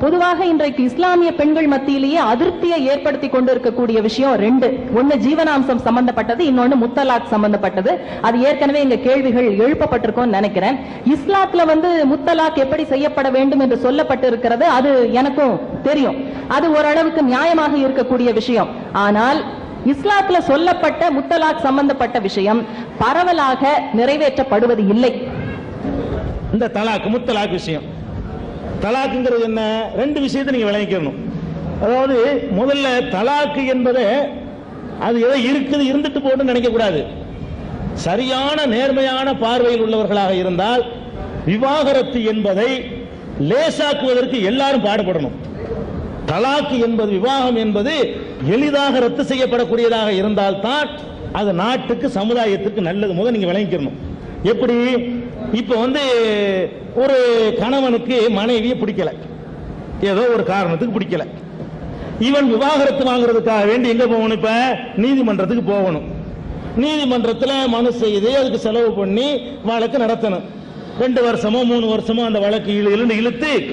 பொதுவாக இன்றைக்கு இஸ்லாமிய பெண்கள் மத்தியிலேயே அதிருப்தியை ஏற்படுத்தி கொண்டிருக்கக்கூடிய விஷயம் ரெண்டு. ஒன்னு ஜீவனாம்சம் சம்பந்தப்பட்டது இன்னொன்னு முத்தலாக் சம்பந்தப்பட்டது. அது ஏற்கனவே இங்க கேள்விகள் எழுப்பப்பட்டிருக்கும்னு நினைக்கிறேன். இஸ்லாத்துல வந்து முத்தலாக் எப்படி செய்யப்பட வேண்டும் என்று சொல்லப்பட்டு இருக்கிறது அது எனக்கும் தெரியும். அது ஓரளவுக்கு நியாயமாக இருக்கக்கூடிய விஷயம். ஆனால் இஸ்லாத்துல சொல்லப்பட்ட முத்தலாக் சம்பந்தப்பட்ட விஷயம் பரவலாக நிறைவேற்றப்படுவது இல்லை. இந்த தலாக் முத்தலாக் விஷயம். தலாக்குங்கிறது என்ன? ரெண்டு விஷயத்தை நீங்க விளைவிக்கணும் அதாவது முதல்ல தலாக்கு என்பதை அது ஏதோ இருக்குது இருந்துட்டு போட்டு நினைக்க கூடாது. சரியான நேர்மையான பார்வையில் உள்ளவர்களாக இருந்தால் விவாகரத்து என்பதை லேசாக்குவதற்கு எல்லாரும் பாடுபடணும். தலாக்கு என்பது விவாகம் என்பது எளிதாக ரத்து செய்யப்படக்கூடியதாக இருந்தால்தான் அது நாட்டுக்கு சமுதாயத்துக்கு நல்லது. முதல் நீங்க விளங்கிக்கணும். எப்படி? இப்ப வந்து ஒரு கணவனுக்கு மனைவியை பிடிக்கல. ஏதோ ஒரு காரணத்துக்கு பிடிக்கல. இவன் விவாகரத்து வாங்குறதுக்காக வேண்டி எங்க போகணும் இப்ப? நீதிமன்றத்துக்கு போகணும். நீதிமன்றத்தில் மனு செய்து அதுக்கு செலவு பண்ணி வழக்கு நடத்தணும். ரெண்டு வருஷமோ மூணு வருஷமோ அந்த வழக்கு இழு இழுத்து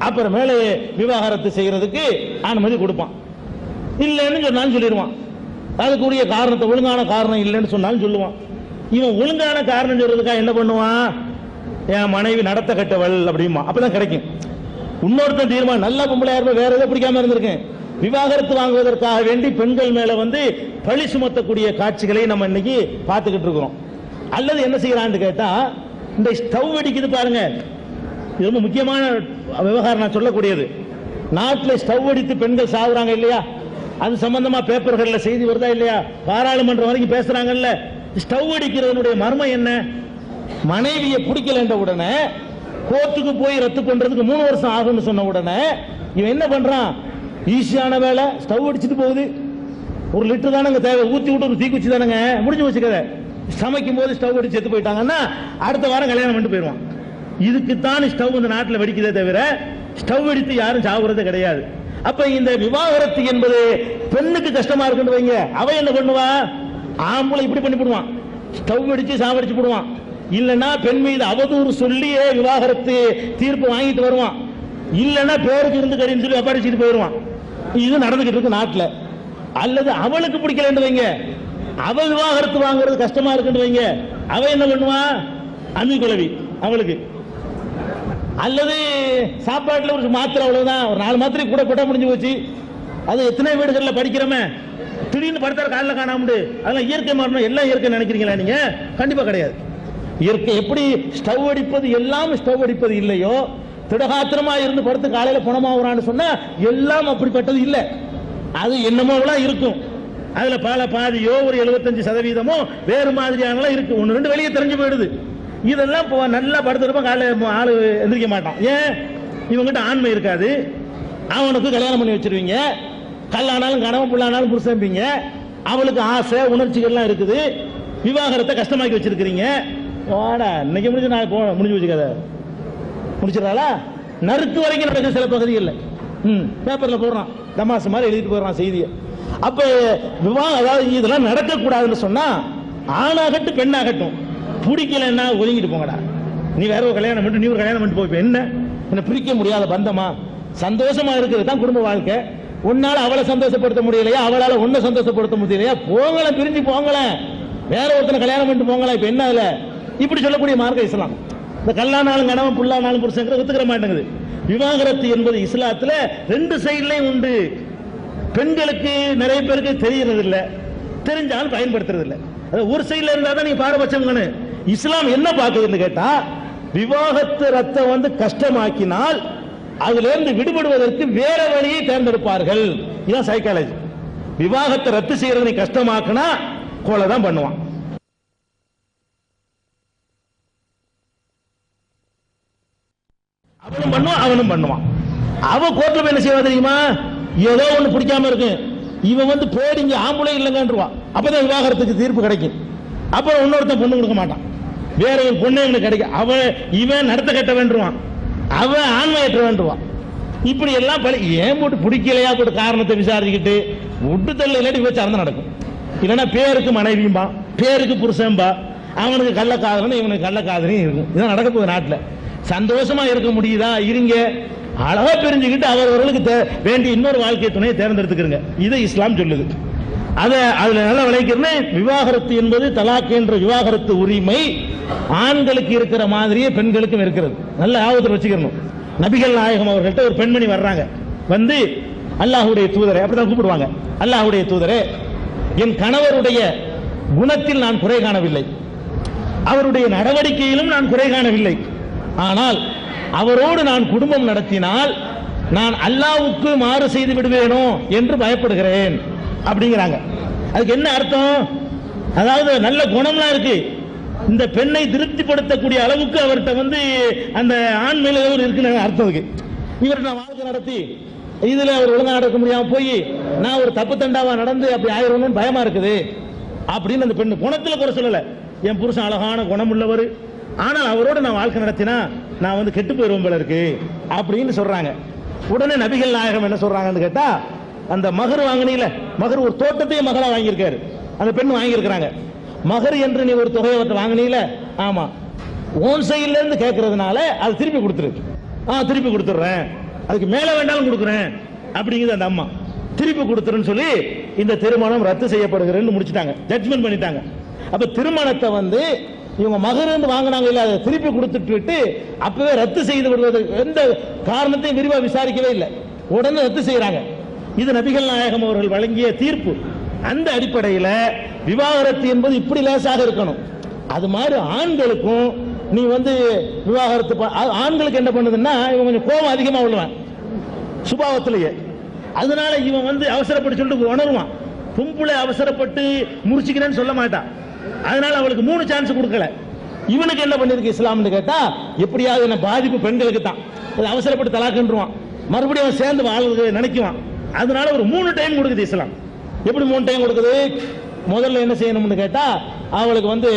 அப்புறமேல விவாகரத்து செய்யறதுக்கு அனுமதி கொடுப்பான். இல்லைன்னு சொன்னாலும் சொல்லிடுவான். அதுக்குரிய காரணத்தை ஒழுங்கான காரணம் இல்லைன்னு சொன்னாலும் சொல்லுவான். இவன் ஒழுங்கான காரணம் சொல்றதுக்காக என்ன பண்ணுவான்? என் மனைவி நடத்த கட்டவள் அப்படிமா. அப்பதான் கிடைக்கும். இன்னொருத்தன் தீர்மானம் நல்ல பொம்பளை இருப்ப வேற எதை பிடிக்காம இருந்திருக்கேன். விவாகரத்து வாங்குவதற்காக வேண்டி பெண்கள் மேல வந்து பழி சுமத்தக்கூடிய காட்சிகளை நம்ம இன்னைக்கு பார்த்துக்கிட்டு இருக்கிறோம். அல்லது என்ன செய்யறான்னு கேட்டா இந்த ஸ்டவ் வெடிக்குது பாருங்க. இது ரொம்ப முக்கியமான விவகாரம் நான் சொல்லக்கூடியது. நாட்டில் ஸ்டவ் அடித்து பெண்கள் சாகுறாங்க இல்லையா? அது சம்பந்தமா பேப்பர்களில் செய்தி வருதா இல்லையா? பாராளுமன்றம் வரைக்கும் பேசுறாங்கல்ல. ஸ்டவ் அடிக்கிறவனுடைய மர்மம் என்ன? மனைவியை பிடிக்கலன்ற உடனே கோர்ட்டுக்கு போய் ரத்து பண்றதுக்கு மூணு வருஷம் ஆகும்னு சொன்ன உடனே இவன் என்ன பண்றான்? ஈஸியான வேலை ஸ்டவ் அடிச்சுட்டு போகுது. ஒரு லிட்டர் தானங்க தேவை ஊத்தி விட்டு ஒரு தீக்குச்சி தானங்க. முடிஞ்சு வச்சுக்கத கதை. சமைக்கும் போது ஸ்டவ் அடிச்சு செத்து போயிட்டாங்கன்னா அடுத்த வாரம் கல்யாணம் பண்ணிட்டு போயிடுவான். இதுக்குத்தான் ஸ்டவ் இந்த நாட்டில் வெடிக்கிறதே தவிர ஸ்டவ் அடித்து யாரும் சாவுறதே கிடையாது. அப்ப இந்த விவாகரத்து என்பது பெண்ணுக்கு கஷ்டமா இருக்குன்னு வைங்க. அவ என்ன பண்ணுவா? ஆம்பளை இப்படி பண்ணி போடுவான். ஸ்டவ் அடிச்சு சாவடிச்சு போடுவான். இல்லைன்னா பெண் மீது அவதூறு சொல்லியே விவாகரத்து தீர்ப்பு வாங்கிட்டு வருவான். இல்லைன்னா பேருக்கு இருந்து கறின்னு சொல்லி அப்பாடிச்சுட்டு போயிடுவான். இது நடந்துகிட்டு இருக்கு நாட்டில். அல்லது அவளுக்கு பிடிக்கலன்னு வைங்க. அவ விவாகரத்து வாங்குறது கஷ்டமா இருக்குன்னு வைங்க. அவ என்ன பண்ணுவா? அம்மி குழவி அவளுக்கு. அல்லது சாப்பாட்டுல ஒரு மாத்திரை அவ்வளவுதான். ஒரு நாலு மாத்திரை கூட போட்டா முடிஞ்சு போச்சு. அது எத்தனை வீடுகளில் படிக்கிறோமே. திடீர்னு படுத்தார் காலில் காணாமட்டு அதெல்லாம் இயற்கை மாறணும் எல்லாம் இயற்கை நினைக்கிறீங்களா நீங்க? கண்டிப்பா கிடையாது. இயற்கை எப்படி ஸ்டவ் அடிப்பது எல்லாம் ஸ்டவ் அடிப்பது இல்லையோ திடகாத்திரமா இருந்து படுத்து காலையில குணமாகறான்னு சொன்னா எல்லாம் அப்படிப்பட்டது இல்லை. அது என்னமோலாம் இருக்கும். அதுல பல பாதியோ ஒரு 75% சதவீதமோ வேறு மாதிரியானலாம் இருக்கு. ஒன்று ரெண்டு வெளியே தெரிஞ்சு போயிடுது. இதெல்லாம் இப்போ நல்லா படுத்துருப்போம் காலையில் ஆளு எந்திரிக்க மாட்டான். ஏன்? இவங்கிட்ட ஆண்மை இருக்காது. அவனுக்கு கல்யாணம் பண்ணி வச்சிருவீங்க. கல்லானாலும் கனவு புள்ளானாலும் புருஷம்பிங்க அவளுக்கு ஆசை உணர்ச்சிகள்லாம் இருக்குது. விவாகரத்தை கஷ்டமாக்கி வச்சிருக்கிறீங்க. வாடா இன்னைக்கு முடிஞ்சு நான் போ முடிஞ்சு வச்சுக்காத முடிச்சிடறாளா? நறுக்கு வரைக்கும் நடக்குது சில பகுதிகளில். ம் பேப்பரில் போடுறான். தமாசு மாதிரி எழுதிட்டு போடுறான் செய்தியை. அப்போ விவாகம் அதாவது இதெல்லாம் நடக்கக்கூடாதுன்னு சொன்னால் ஆணாகட்டும் பெண்ணாகட்டும் பிடிக்கலன்னா ஒதுங்கிட்டு போங்கடா. நீ வேற ஒரு கல்யாணம் பண்ணிட்டு நீ ஒரு கல்யாணம் பண்ணிட்டு போய் என்ன? என்னை பிரிக்க முடியாத பந்தமா? சந்தோஷமா இருக்கிறது தான் குடும்ப வாழ்க்கை. உன்னால அவளை சந்தோஷப்படுத்த முடியலையா? அவளால உன்னை சந்தோஷப்படுத்த முடியலையா? போங்களேன் பிரிஞ்சு போங்களேன் வேற ஒருத்தனை கல்யாணம் பண்ணிட்டு போங்களேன் இப்ப என்ன அதுல? இப்படி சொல்லக்கூடிய மார்க்க இஸ்லாம். இந்த கல்லானாலும் கணவன் புல்லானாலும் புருஷங்கிற ஒத்துக்கிற மாட்டேங்குது. விவாகரத்து என்பது இஸ்லாத்துல ரெண்டு சைட்லயும் உண்டு. பெண்களுக்கு நிறைய பேருக்கு தெரியறது இல்ல தெரிஞ்சாலும் பயன்படுத்துறது இல்ல ஒரு சைடில் இருந்தா தான் நீ பாரபட்சம் இஸ்லாம் என்ன பாக்குதுன்னு கேட்டா விவாகத்து ரத்தம் வந்து கஷ்டமாக்கினால் அதுல இருந்து விடுபடுவதற்கு வேற வழியை தேர்ந்தெடுப்பார்கள். இதுதான் சைக்காலஜி விவாகத்தை ரத்து செய்யறது நீ கஷ்டமாக்குனா கொலை தான் பண்ணுவான். அவனும் பண்ணுவான் அவனும் பண்ணுவான். அவ கோர்ட்ல போய் என்ன செய்வா தெரியுமா? ஏதோ ஒண்ணு பிடிக்காம இருக்கு. இவன் வந்து பேடிங்க ஆம்புலே இல்லைங்கன்றுவான் அப்பதான் விவாகரத்துக்கு தீர்ப்பு கிடைக்கும். அப்புறம் இன்னொருத்தன் பொண்ணு கொடுக்க மாட்டான். வேற ஒரு பொண்ணு இவனுக்கு கிடைக்கும். அவன் இவன் நடத்த கட்ட வேண்டுவான். அவன் ஆண்மையற்ற வேண்டுவான் இப்படி எல்லாம் பழி ஏன் போட்டு பிடிக்கலையா போட்டு காரணத்தை விசாரிச்சுக்கிட்டு விட்டு தள்ள இல்லாட்டி விபச்சாரம் நடக்கும். இல்லைன்னா பேருக்கு மனைவியும்பா பேருக்கு புருஷன்பா அவனுக்கு கள்ளக்காதலன் இவனுக்கு கள்ளக்காதலையும் இருக்கும். இதான் நடக்க போகுது நாட்டில். சந்தோஷமா இருக்க முடியுதா? இருங்க. அழகா பிரிஞ்சுக்கிட்டு அவரவர்களுக்கு வேண்டிய இன்னொரு வாழ்க்கை துணையை தேர்ந்தெடுத்துக்கிறங்க இதை இஸ்லாம் சொல்லுது. அதை அதுல நல்லா விளைக்கிறேன் விவாகரத்து என்பது தலாக் என்ற விவாகரத்து உரிமை ஆண்களுக்கு இருக்கிற மாதிரியே பெண்களுக்கும் இருக்கிறது. நல்ல ஆபத்தில் வச்சுக்கணும். நபிகள் நாயகம் அவர்கள்ட்ட ஒரு பெண்மணி வர்றாங்க. வந்து அல்லாஹுடைய தூதரை அப்படிதான் கூப்பிடுவாங்க. அல்லாஹுடைய தூதரே என் கணவருடைய குணத்தில் நான் குறை காணவில்லை. அவருடைய நடவடிக்கையிலும் நான் குறை காணவில்லை. ஆனால் அவரோடு நான் குடும்பம் நடத்தினால் நான் அல்லாவுக்கு மாறு செய்து விடுவேனோ என்று பயப்படுகிறேன். அப்படிங்கிறாங்க. அதுக்கு என்ன அர்த்தம்? அதாவது நல்ல குணம்லாம் இருக்கு. இந்த பெண்ணை திருப்திப்படுத்தக்கூடிய அளவுக்கு அவர்கிட்ட வந்து அந்த ஆண் மேல இருக்குன்னு அர்த்தம் இருக்கு. இவர் நான் வாழ்க்கை நடத்தி இதுல அவர் ஒழுங்கா நடக்க முடியாம போய் நான் ஒரு தப்பு தண்டாவா நடந்து அப்படி ஆயிரணும்னு பயமா இருக்குது. அப்படின்னு அந்த பெண்ணு குணத்துல குறை சொல்லல. என் புருஷன் அழகான குணம் உள்ளவர் ஆனால் அவரோட நான் வாழ்க்கை நடத்தினா நான் வந்து கெட்டு போயிருவோம் போல இருக்கு. அப்படின்னு சொல்றாங்க. உடனே நபிகள் நாயகம் என்ன சொல்றாங்கன்னு கேட்டா அந்த மகர் வாங்கினீல மகர் ஒரு தோட்டத்தையே மகரா வாங்கியிருக்காரு. அந்த பெண் வாங்கியிருக்கிறாங்க. மகர் என்று நீ ஒரு தொகையை அவர்ட்ட வாங்கினீல ஆமா. ஓன் சைட்ல இருந்து கேட்கறதுனால அது திருப்பி கொடுத்துரு ஆ திருப்பி கொடுத்துட்றேன். அதுக்கு மேல வேண்டாலும் கொடுக்குறேன். அப்படிங்குது அந்த அம்மா. திருப்பி கொடுத்துருன்னு சொல்லி இந்த திருமணம் ரத்து செய்யப்படுகிறேன்னு முடிச்சுட்டாங்க. ஜட்ஜ்மெண்ட் பண்ணிட்டாங்க. அப்ப திருமணத்தை வந்து இவங்க மகருந்து வாங்கினாங்க இல்லை அதை திருப்பி கொடுத்துட்டு விட்டு அப்பவே ரத்து செய்து விடுவது எந்த காரணத்தையும் விரிவாக விசாரிக்கவே இல்லை. உடனே ரத்து செய்யறாங்க. இது நபிகள் நாயகம் அவர்கள் வழங்கிய தீர்ப்பு. அந்த அடிப்படையில் விவாகரத்து என்பது இப்படி லேசாக இருக்கணும். அது மாதிரி ஆண்களுக்கும் நீ வந்து விவாகரத்து ஆண்களுக்கு என்ன பண்ணுதுன்னா இவன் கொஞ்சம் கோபம் அதிகமாக உள்ளவன். சுபாவத்திலேயே. அதனால இவன் வந்து அவசரப்பட்டு சொல்லிட்டு உணருவான். பொம்பளை அவசரப்பட்டு முடிச்சுக்கிறேன்னு சொல்ல மாட்டான். அதனால அவளுக்கு மூணு சான்ஸ் கொடுக்கல. இவனுக்கு என்ன பண்ணிருக்கு இஸ்லாம்னு கேட்டா எப்படியாவது என்ன பாதிப்பு பெண்களுக்கு தான். அவசரப்பட்டு தலாக்குன்றுவான். மறுபடியும் அவன் சேர்ந்து வாழ்றது நினைக்குவான். அதனால ஒரு மூணு டைம் கொடுக்குது இஸ்லாம். எப்படி மூணு டைம் கொடுக்குது? முதல்ல என்ன செய்யணும்னு கேட்டா அவளுக்கு வந்து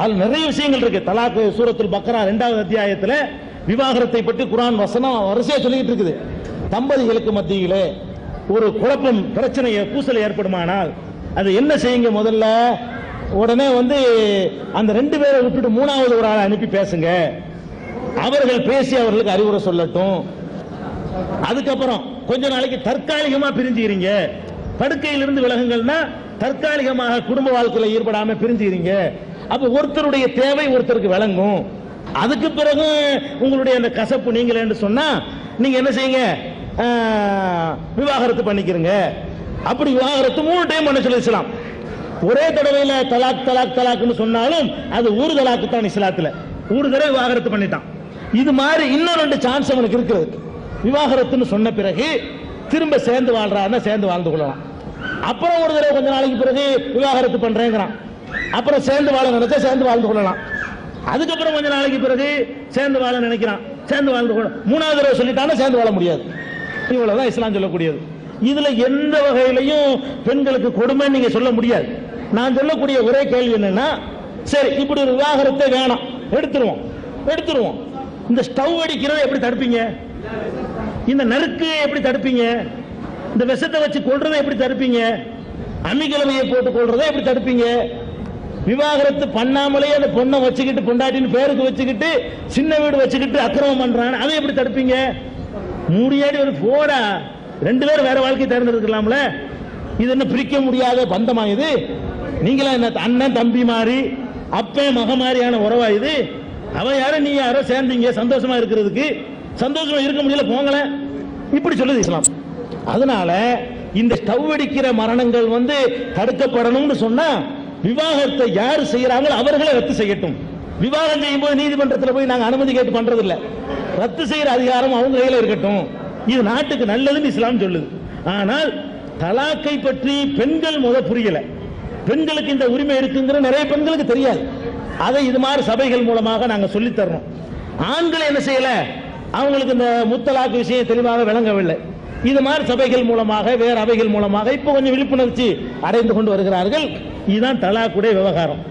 அதில் நிறைய விஷயங்கள் இருக்கு. தலாக்கு சூரத்துல் பக்ரா ரெண்டாவது அத்தியாயத்தில் விவாகரத்தை பற்றி குரான் வசனம் வரிசையாக சொல்லிட்டு இருக்குது. தம்பதிகளுக்கு மத்தியிலே ஒரு குழப்பம் பிரச்சனை பூசல் ஏற்படுமானால் அது என்ன செய்யுங்க முதல்ல? உடனே வந்து அந்த ரெண்டு பேரை விட்டுட்டு மூணாவது ஒரு ஆளை அனுப்பி பேசுங்க. அவர்கள் பேசி அவர்களுக்கு அறிவுரை சொல்லட்டும். அதுக்கப்புறம் கொஞ்ச நாளைக்கு தற்காலிகமா பிரிஞ்சுக்கிறீங்க. படுக்கையிலிருந்து விலகுங்கள்னா தற்காலிகமாக குடும்ப வாழ்க்கையில் ஈடுபடாம பிரிஞ்சுக்கிறீங்க. அப்ப ஒருத்தருடைய தேவை ஒருத்தருக்கு விளங்கும். அதுக்கு பிறகு உங்களுடைய அந்த கசப்பு நீங்களேன்னு சொன்னா நீங்க என்ன செய்யுங்க? விவாகரத்து பண்ணிக்கிறீங்க. அப்படி விவாகரத்து மூணு டைம் பண்ண சொல்லி இஸ்லாம். ஒரே தடவையில தலாக் தலாக் தலாக்னு சொன்னாலும் அது ஊர் தலாக்கு தான் இஸ்லாத்துல. ஒரு தடவை விவாகரத்து பண்ணிட்டான். இது மாதிரி இன்னும் ரெண்டு சான்ஸ் அவனுக்கு இருக்கிறது. விவாகரத்துன்னு சொன்ன பிறகு திரும்ப சேர்ந்து வாழ்றாருன்னா சேர்ந்து வாழ்ந்து கொள்ளலாம். அப்புறம் ஒரு தடவை கொஞ்ச நாளைக்கு பிறகு விவாகரத்து பண்றேங்கிறான். அப்புறம் சேர்ந்து வாழ நினைச்சா சேர்ந்து வாழ்ந்து கொள்ளலாம். அதுக்கப்புறம் கொஞ்ச நாளைக்கு பிறகு சேர்ந்து வாழ நினைக்கிறான். சேர்ந்து வாழ்ந்து கொள்ள மூணாவது தடவை சொல்லிட்டானா சேர்ந்து வாழ முடியாது. இவ்வளவுதான் இஸ்லாம் சொல்லக்கூடியது. இதுல எந்த வகையிலையும் பெண்களுக்கு கொடுமை நீங்க சொல்ல முடியாது. நான் சொல்லக்கூடிய ஒரே கேள்வி என்னன்னா சரி இப்படி ஒரு விவாகரத்தை வேணாம். எடுத்துருவோம். எடுத்துருவோம். இந்த ஸ்டவ் அடிக்கிறத எப்படி தடுப்பீங்க? இந்த நெருக்கு எப்படி தடுப்பீங்க? இந்த விஷத்தை வச்சு கொள்றதை எப்படி தடுப்பீங்க? அம்மிக்கிழமையை போட்டு கொள்றதை எப்படி தடுப்பீங்க? விவாகரத்து பண்ணாமலே அந்த பொண்ணை வச்சுக்கிட்டு பொண்டாட்டின்னு பேருக்கு வச்சுக்கிட்டு சின்ன வீடு வச்சுக்கிட்டு அக்கிரமம் பண்றான் அதை எப்படி தடுப்பீங்க? மூடியாடி ஒரு போடா. ரெண்டு பேரும் வேற வாழ்க்கை தேர்ந்தெடுக்கலாம்ல. இது என்ன பிரிக்க முடியாத பந்தமா இது? நீங்களா என்ன அண்ணன் தம்பி மாதிரி அப்பன் மக மாதிரியான உறவா இது? அவன் யாரும் நீ யாரோ சேர்ந்தீங்க சந்தோஷமா இருக்கிறதுக்கு. சந்தோஷமா இருக்க முடியல போங்கள. இப்படி சொல்லுது இஸ்லாம். அதனால இந்த ஸ்டவ் அடிக்கிற மரணங்கள் வந்து தடுக்கப்படணும்னு சொன்னா விவாகத்தை யார் செய்யறாங்களோ அவர்களை ரத்து செய்யட்டும். விவாகம் செய்யும் போது நீதிமன்றத்தில் போய் நாங்கள் அனுமதி கேட்டு பண்றது இல்ல ரத்து செய்யற அதிகாரம் அவங்க கையில் இருக்கட்டும். இது நாட்டுக்கு நல்லதுன்னு இஸ்லாம் சொல்லுது. ஆனால் தலாக்கை பற்றி பெண்கள் முத புரியல. பெண்களுக்கு இந்த உரிமை இருக்குங்கிற நிறைய பெண்களுக்கு தெரியாது. அதை இது மாதிரி சபைகள் மூலமாக நாங்கள் சொல்லித் தர்றோம் ஆண்கள் என்ன செய்யல? அவங்களுக்கு இந்த முத்தலாக்கு விஷயம் தெளிவாக விளங்கவில்லை. இது மாதிரி சபைகள் மூலமாக வேற அவைகள் மூலமாக இப்போ கொஞ்சம் விழிப்புணர்ச்சி அடைந்து கொண்டு வருகிறார்கள். இதுதான் தலாக்குடைய விவகாரம்.